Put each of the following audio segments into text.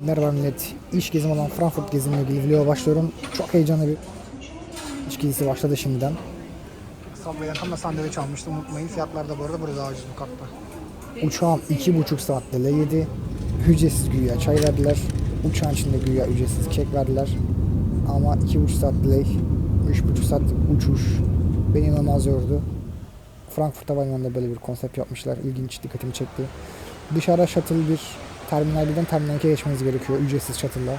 Merhaba millet. İş gezim olan Frankfurt gezimle ilgili videoya başlıyorum. Çok heyecanlı bir iş gezisi başladı şimdiden. Subway'den tam da sandviç almıştım unutmayın. Fiyatlar da bu arada burada daha ucuz bu katta. Uçağım iki buçuk saat delay yedi. Ücretsiz güya çay verdiler. Uçağın içinde güya ücretsiz kek verdiler. Ama iki buçuk saat delay. Üç buçuk saat uçuş. Beni inanılmaz yordu. Frankfurt Havalimanı'nda böyle bir konsept yapmışlar. İlginç, dikkatimi çekti. Dışarıda shuttle bir Terminal 1'den Terminal 2'ye geçmeniz gerekiyor ücretsiz shuttle'la.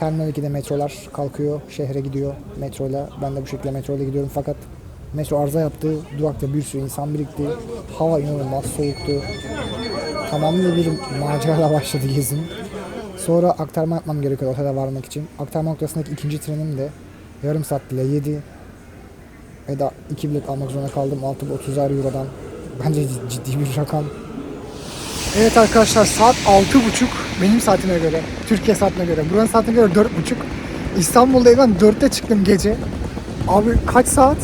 Terminal 2'de metrolar kalkıyor, şehre gidiyor metroyla. Ben de bu şekilde metroyla gidiyorum fakat metro arıza yaptı. Durakta bir sürü insan birikti. Hava inanılmaz soğuktu. Tamamıyla bir macerayla başladı gezim. Sonra aktarma yapmam gerekiyor otele varmak için. Aktarma noktasındaki ikinci trenim de yarım saat bile yedi. Ve da iki bilet almak zorunda kaldım. 6.30 Euro'dan. Bence cid- ciddi bir rakam. Evet arkadaşlar saat 6.30 benim saatime göre, Türkiye saatine göre, buranın saatine göre 4.30. İstanbul'da evden 4'te çıktım gece. Abi kaç saat?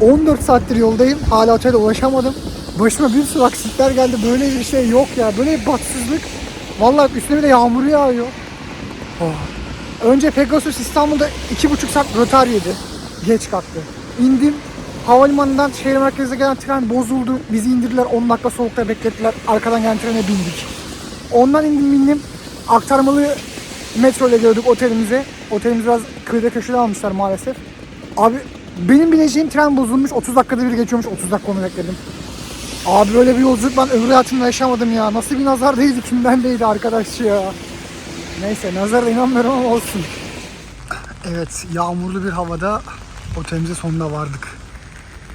14 saattir yoldayım. Hala otele ulaşamadım. Başıma bir sürü aksilikler geldi. Böyle bir şey yok ya. Böyle bir bahtsızlık. Vallahi üstüne bir de yağmur yağıyor. Oh. Önce Pegasus İstanbul'da 2,5 saat rötar yedi. Geç kalktı. İndim. Havalimanından şehir merkezine gelen tren bozuldu. Bizi indirdiler 10 dakika soğukta beklettiler. Arkadan gelen trene bindik. Ondan indim bindim. Aktarmalı metro ile gördük otelimize. Otelimiz biraz kıyıda köşede almışlar maalesef. Abi benim bineceğim tren bozulmuş. 30 dakikada bir geçiyormuş. 30 dakika onu bekledim. Abi böyle bir yolculuk ben ömrü hayatımda yaşamadım ya. Nasıl bir nazar değdi kimden değdi arkadaş ya. Neyse nazara inanmıyorum ama olsun. Evet yağmurlu bir havada otelimize sonunda vardık.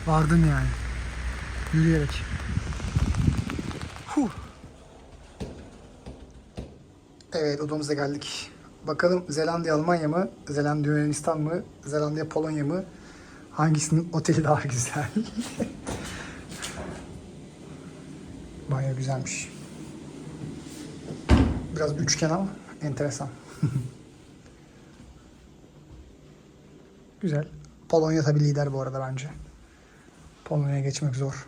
Vardım yani. Yürüyerek. Huh. Evet odamıza geldik. Bakalım Zelandiya Almanya mı? Zelandiya Yunanistan mı? Zelandiya Polonya mı? Hangisinin oteli daha güzel? Baya güzelmiş. Biraz üçgen ama enteresan. Güzel. Polonya tabii lider bu arada bence. Polonya'ya geçmek zor.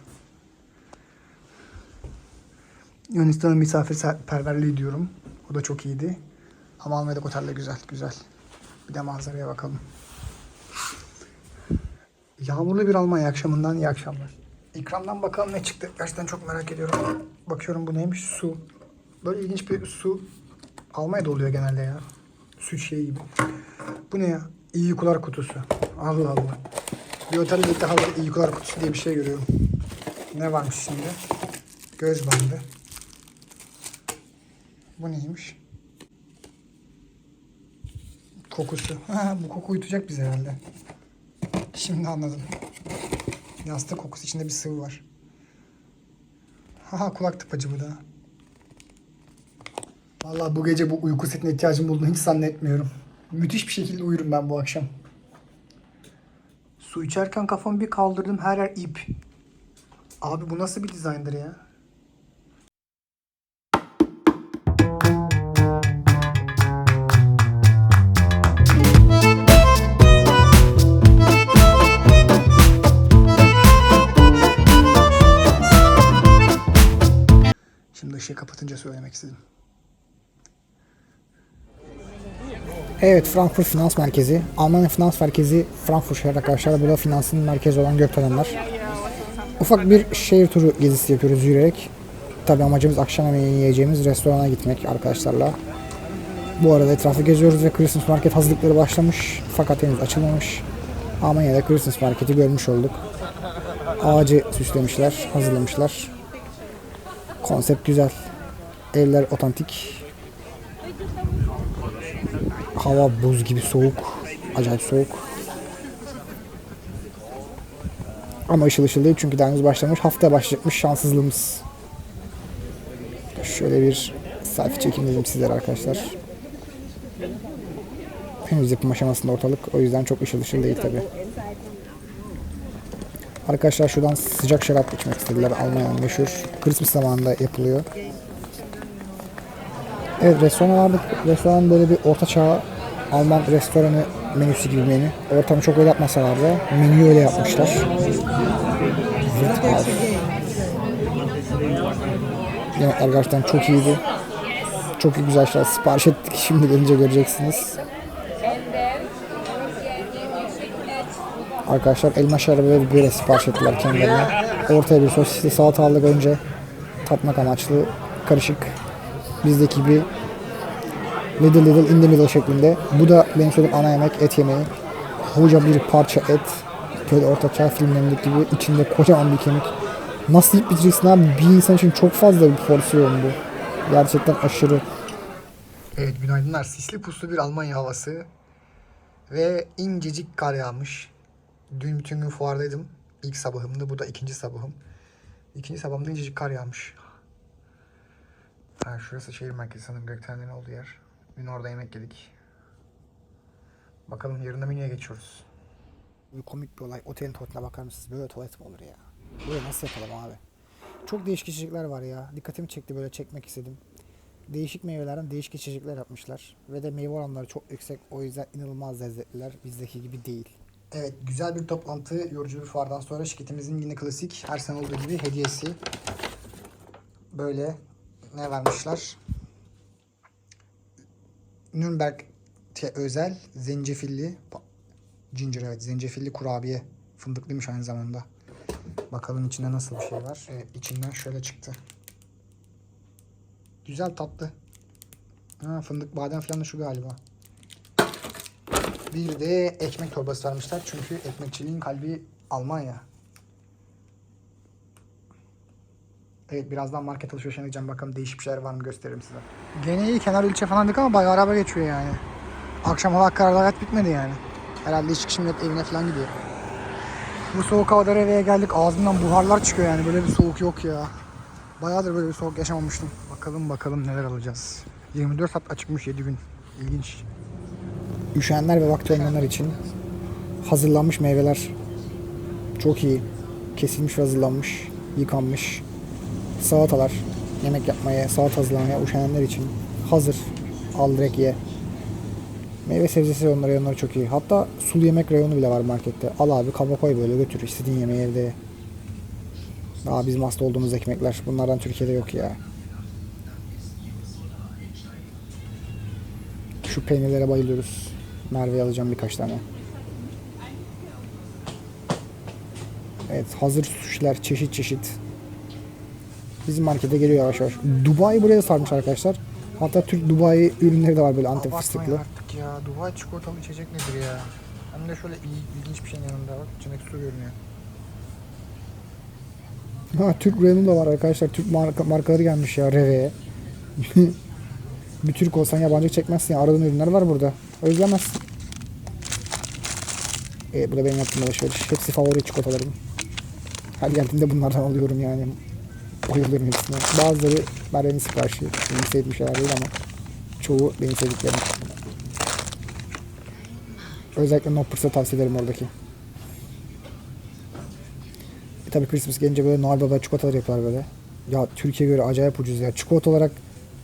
Yunanistan'ın misafirperverliği diyorum. O da çok iyiydi. Ama Almanya'daki otel de güzel, güzel. Bir de manzaraya bakalım. Yağmurlu bir Almanya akşamından iyi akşamlar. İkramdan bakalım ne çıktı. Gerçekten çok merak ediyorum. Bakıyorum bu neymiş? Su. Böyle ilginç bir su. Almanya'da oluyor genelde ya. Süt şeyi gibi. Bu ne ya? İyi uykular kutusu. Allah Allah. Otelde ilk defa uykular kutusu diye bir şey görüyorum. Ne varmış şimdi? Göz bandı. Bu neymiş? Kokusu. Ha, bu koku uyutacak bizi herhalde. Şimdi anladım. Yastık kokusu içinde bir sıvı var. Haha kulak tıpacı bu da. Vallahi bu gece bu uyku setine ihtiyacım olduğunu hiç zannetmiyorum. Müthiş bir şekilde uyurum ben bu akşam. Su içerken kafamı bir kaldırdım her yer ip. Abi bu nasıl bir dizayndır ya? Şimdi ışığı kapatınca söylemek istedim. Evet Frankfurt Finans Merkezi. Almanya Finans Merkezi Frankfurt şehri arkadaşlar. Burada finansın merkezi olan Gökdelenler. Ufak bir şehir turu gezisi yapıyoruz yürüyerek. Tabi amacımız akşam yemeği yiyeceğimiz restorana gitmek arkadaşlarla. Bu arada etrafı geziyoruz ve Christmas Market hazırlıkları başlamış. Fakat henüz açılmamış. De Christmas Market'i görmüş olduk. Ağacı süslemişler, hazırlamışlar. Konsept güzel. Evler otantik. Hava buz gibi soğuk. Acayip soğuk. Ama ışıl ışıl değil çünkü daha henüz başlamış. Haftaya başlayacakmış şanssızlığımız. Şöyle bir selfie çekim dedim sizlere arkadaşlar. Henüz yapım aşamasında ortalık. O yüzden çok ışıl ışıl değil tabi. Arkadaşlar şuradan sıcak şarap içmek istediler. Almanya'nın meşhur. Christmas zamanında yapılıyor. Evet restoran vardı. Restoran böyle bir orta çağ Alman restoranı menüsü gibi menü. Ortamı çok öyle yapmasalar da menüyü öyle yapmışlar. Yemekler gerçekten çok iyiydi. Çok iyi güzel şeyler sipariş ettik. Şimdi gelince göreceksiniz. Arkadaşlar elma şarabı ve böre sipariş ettiler kendilerine. Ortaya bir sosisli salata aldık önce. Tatmak amaçlı karışık. Bizdeki gibi little little in the middle şeklinde. Bu da benim söylediğim ana yemek et yemeği. Koca bir parça et. Böyle orta çağ filmlerindeki gibi içinde kocaman bir kemik. Nasıl yiyip bitireceksin abi? Bir insan için çok fazla bir porsiyon bu. Gerçekten aşırı. Evet günaydınlar. Sisli puslu bir Almanya havası. Ve incecik kar yağmış. Dün bütün gün fuardaydım. İlk sabahımdı. Bu da ikinci sabahım. İkinci sabahımda incecik kar yağmış. Ha, şurası şehir merkezi sanırım Gökten'in olduğu yer. Dün orada yemek yedik. Bakalım yarın da menüye geçiyoruz. Bir komik bir olay. Otelin tuvaletine bakar mısınız? Böyle tuvalet mi olur ya? Böyle nasıl yapalım abi? Çok değişik içecekler var ya. Dikkatimi çekti böyle çekmek istedim. Değişik meyvelerden değişik içecekler yapmışlar. Ve de meyve oranları çok yüksek. O yüzden inanılmaz lezzetliler. Bizdeki gibi değil. Evet güzel bir toplantı. Yorucu bir fuardan sonra şirketimizin yine klasik her sene olduğu gibi hediyesi. Böyle ne vermişler? Nürnberg özel zencefilli ginger evet zencefilli kurabiye. Fındıklıymış aynı zamanda. Bakalım içinde nasıl bir şey var. Evet, içinden şöyle çıktı. Güzel tatlı. Ha, fındık badem falan da şu galiba. Bir de ekmek torbası vermişler. Çünkü ekmekçiliğin kalbi Almanya. Evet birazdan market alışverişine gideceğim. Bakalım değişik bir şeyler var mı gösteririm size. Gene iyi kenar ilçe falan dedik ama bayağı araba geçiyor yani. Akşam hava kararlı hayat bitmedi yani. Herhalde iş çıkışım yok evine falan gidiyor. Bu soğuk havada eve geldik ağzımdan buharlar çıkıyor yani böyle bir soğuk yok ya. Bayağıdır böyle bir soğuk yaşamamıştım. Bakalım bakalım neler alacağız. 24 saat açıkmış 7 gün. İlginç. Üşüyenler ve vakti olmayanlar için hazırlanmış meyveler çok iyi. Kesilmiş ve hazırlanmış, yıkanmış. Salatalar, yemek yapmaya, salata hazırlamaya üşenenler için hazır. Al direkt ye. Meyve sebzesi reyonları, reyonları çok iyi. Hatta sulu yemek reyonu bile var markette. Al abi kaba koy böyle götür. istediğin yemeği evde. Daha bizim hasta olduğumuz ekmekler. Bunlardan Türkiye'de yok ya. Şu peynirlere bayılıyoruz. Merve'ye alacağım birkaç tane. Evet hazır suşiler çeşit çeşit. Bizim markete geliyor yavaş yavaş. Dubai buraya da sarmış arkadaşlar. Hatta Türk Dubai ürünleri de var böyle antep fıstıklı. artık ya. Dubai çikolatalı içecek nedir ya? Hem de şöyle il- ilginç bir şeyin yanında bak. İçinde su görünüyor. Ha Türk reyonu da var arkadaşlar. Türk marka, markaları gelmiş ya Reve'ye. bir Türk olsan yabancı çekmezsin ya. Aradığın ürünler var burada. Özlemezsin. Evet bu da benim yaptığım alışveriş. Hepsi favori çikolatalarım. Her geldiğimde bunlardan alıyorum yani. Bayılıyorum hepsine. Bazıları Meryem'in siparişi. Benim sevdiğim şeyler değil ama çoğu benim sevdiklerim. Özellikle Noppers'ı tavsiye ederim oradaki. E tabii Christmas gelince böyle Noel Baba çikolatalar yapıyorlar böyle. Ya Türkiye'ye göre acayip ucuz ya. Çikolata olarak,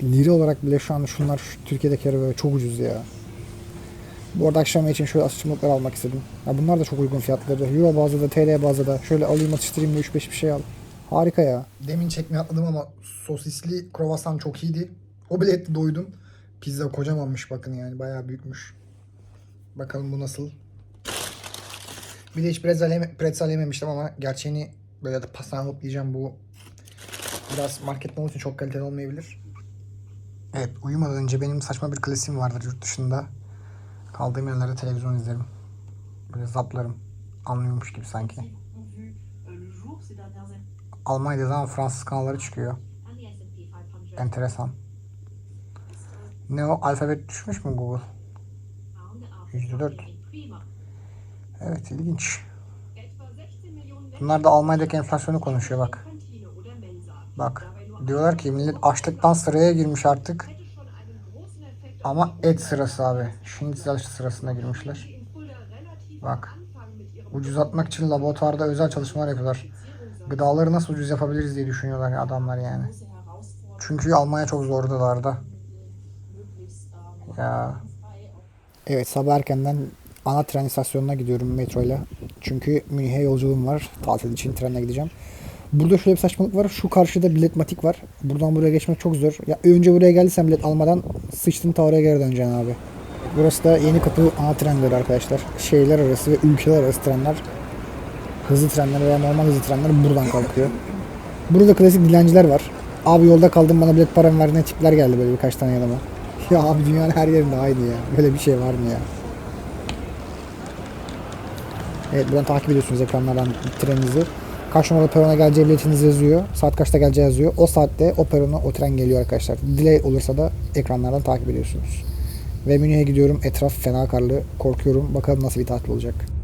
lira olarak bile şu an şunlar şu Türkiye'dekileri böyle çok ucuz ya. Bu arada akşam için şöyle atıştırmalıklar almak istedim. Ya bunlar da çok uygun fiyatları. Euro bazında, TL bazında. Şöyle alayım atıştırayım da 3-5 bir şey al. Harika ya. Demin çekmeye atladım ama sosisli kruvasan çok iyiydi. O bile etti doydum. Pizza kocamanmış bakın yani bayağı büyükmüş. Bakalım bu nasıl. Bir de hiç pretzel, yeme, pretzel yememiştim ama gerçeğini böyle de pastan alıp yiyeceğim bu. Biraz marketten olduğu için çok kaliteli olmayabilir. Evet uyumadan önce benim saçma bir klasiğim vardır yurt dışında. Kaldığım yerlerde televizyon izlerim. Böyle zaplarım. Anlıyormuş gibi sanki. Ont vu le jour ces dernières années. Almanya'da zaman Fransız kanalları çıkıyor. And the S&P 500 Enteresan. Ne o? Alfabet düşmüş mü Google? found are Yüzde dört. performing prima. Evet ilginç. Etwa 16 Millionen Bunlar da Almanya'daki enflasyonu konuşuyor bak. Bak. Diyorlar ki millet açlıktan sıraya girmiş artık. Ama et sırası abi. Schnitzel sırasına girmişler. Bak. Ucuzlatmak için laboratuvarda özel çalışmalar yapıyorlar. Gıdaları nasıl ucuz yapabiliriz diye düşünüyorlar adamlar yani. Çünkü Almanya çok möglichst ähm, Ya. Evet sabah erkenden ana tren istasyonuna gidiyorum metroyla. Çünkü Münih'e yolculuğum var. Tatil için trenle gideceğim. Burada şöyle bir saçmalık var. Şu karşıda bilet matik var. Buradan buraya geçmek çok zor. Ya önce buraya geldiysen bilet almadan sıçtın ta oraya geri döneceksin abi. Burası da yeni kapı ana trenleri arkadaşlar. Şehirler arası ve ülkeler arası trenler. Hızlı trenler veya normal hızlı trenler buradan kalkıyor. Burada klasik dilenciler var. Abi yolda kaldım bana bilet paramı ver ne tipler geldi böyle birkaç tane yanıma. Ya abi dünyanın her yerinde aynı ya. Böyle bir şey var mı ya? Evet buradan takip ediyorsunuz ekranlardan treninizi. Kaç numaralı perona geleceği biletiniz yazıyor. Saat kaçta geleceği yazıyor. O saatte o perona o tren geliyor arkadaşlar. Delay olursa da ekranlardan takip ediyorsunuz. Ve Münih'e gidiyorum. Etraf fena karlı. Korkuyorum. Bakalım nasıl bir tatil olacak.